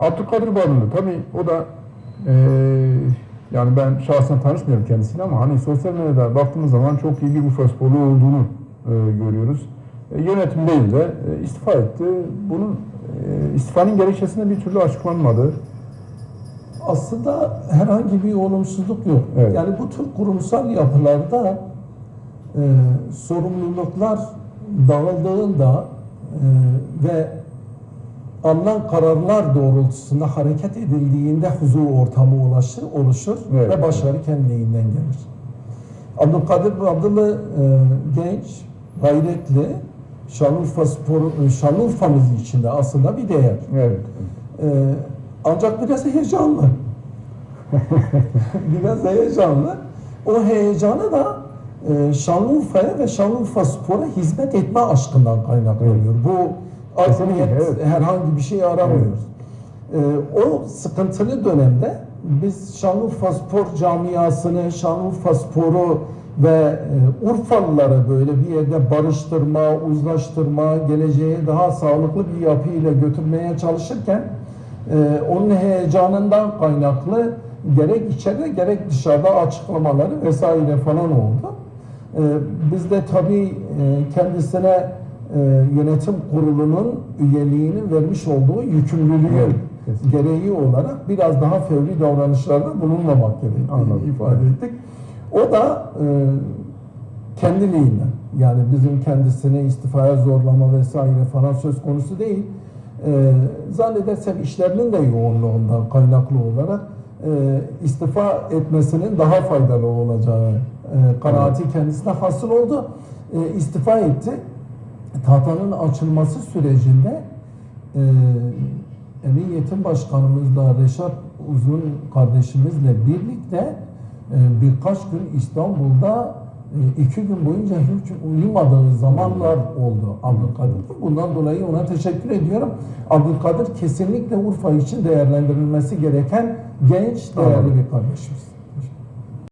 Abdülkadir Barınlı tabii o da eee, yani ben şahsen tanışmıyorum kendisini ama hani sosyal medyada baktığımız zaman çok iyi bir Urfa sporlu olduğunu eee, görüyoruz. E, yönetim değil de e, istifa etti. Bunun e, istifanın gerekçesine bir türlü açıklanmadı. Aslında herhangi bir olumsuzluk yok. Evet. Yani bu tür kurumsal yapılarda e, sorumluluklar dağıldığında e, ve alınan kararlar doğrultusunda hareket edildiğinde huzur ortamı ulaşır, oluşur Evet. ve başarı kendiliğinden gelir. Abdülkadir Abdullah e, genç, gayretli, Şanlıurfa Spor, Şanlıurfa'mız içinde aslında bir değer. Evet. Ee, ancak biraz heyecanlı. biraz heyecanlı. O heyecanı da e, Şanlıurfa'ya ve Şanlıurfa Spor'a hizmet etme aşkından kaynaklanıyor. Bu Kesinlikle, evet. herhangi bir şey aramıyoruz. Ee, o sıkıntılı dönemde biz Şanlıurfa Spor camiasını, Şanlıurfa Spor'u ve e, Urfalıları böyle bir yerde barıştırma, uzlaştırma, geleceğe daha sağlıklı bir yapıyla götürmeye çalışırken e, onun heyecanından kaynaklı gerek içeride gerek dışarıda açıklamaları vesaire falan oldu. E, biz de tabii e, kendisine e, yönetim kurulunun üyeliğinin vermiş olduğu yükümlülüğün Evet, kesinlikle. gereği olarak biraz daha fevri davranışlarda bulunmamak gerektiğini Anladım. ifade ettik. O da e, kendiliğinden yani bizim kendisini istifaya zorlama vesaire falan söz konusu değil. E, zannedersem işlerinin de yoğunluğundan kaynaklı olarak e, istifa etmesinin daha faydalı olacağı e, kanaati kendisine hasıl oldu. E, istifa etti. Tahtanın açılması sürecinde e, Emniyetin Başkanımızla Reşat Uzun kardeşimizle birlikte e, birkaç gün İstanbul'da e, iki gün boyunca hiç uyumadığı zamanlar oldu Abdülkadir. Bundan dolayı ona teşekkür ediyorum. Abdülkadir kesinlikle Urfa için değerlendirilmesi gereken genç, değerli bir kardeşimiz.